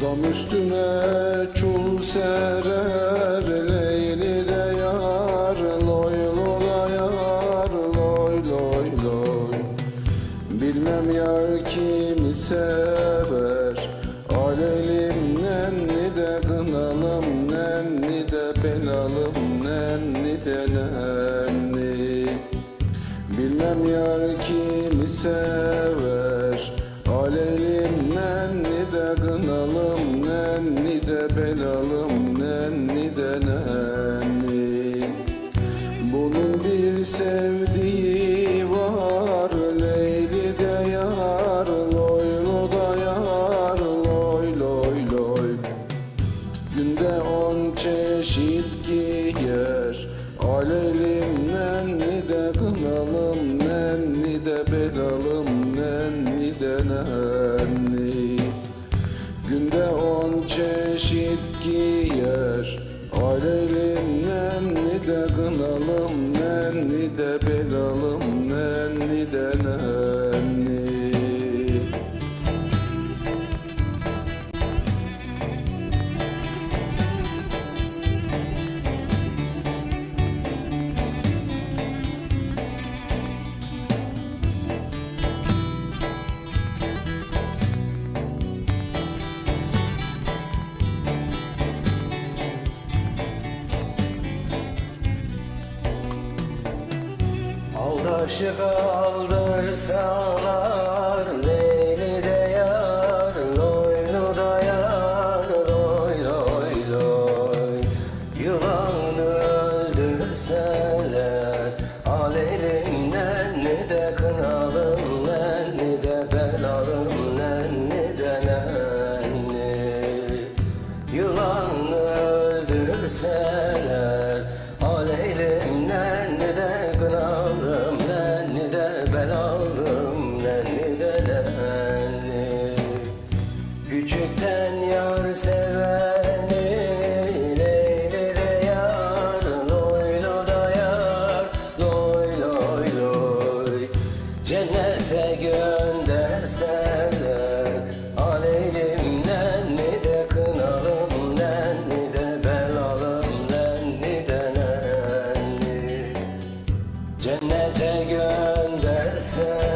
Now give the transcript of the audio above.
Tam üstüne çul serer Leyli de yar Loy lola yar Loy loy loy. Bilmem yar kimi sever Alelim nenni de kınalım Nenni de belalım Nenni de nenni. Bilmem yar kimi sever sevdiği var Leyli de yar Loylu da yar Loy loy loy. Günde on çeşit giyer Alelim nenni de kınalım Nenni de belalım Nenni de nenni. Günde on çeşit giyer Alelim nenni de kınalım Nenni de belalım Nenni de nenni Aldaşı kaldırsalar Leyli de yar Loylu da yar Loy loy loy. Yılanı öldürseler Al elimden ne de kınalım Nenni de belalım Nenni de nenni. Yılanı öldürseler belalım Nenni de nenni Küçükten yar seveni Leyli de yar? Loylu da yar Loy loy loy. Cennete gönderseler nenni Cennete gönderseler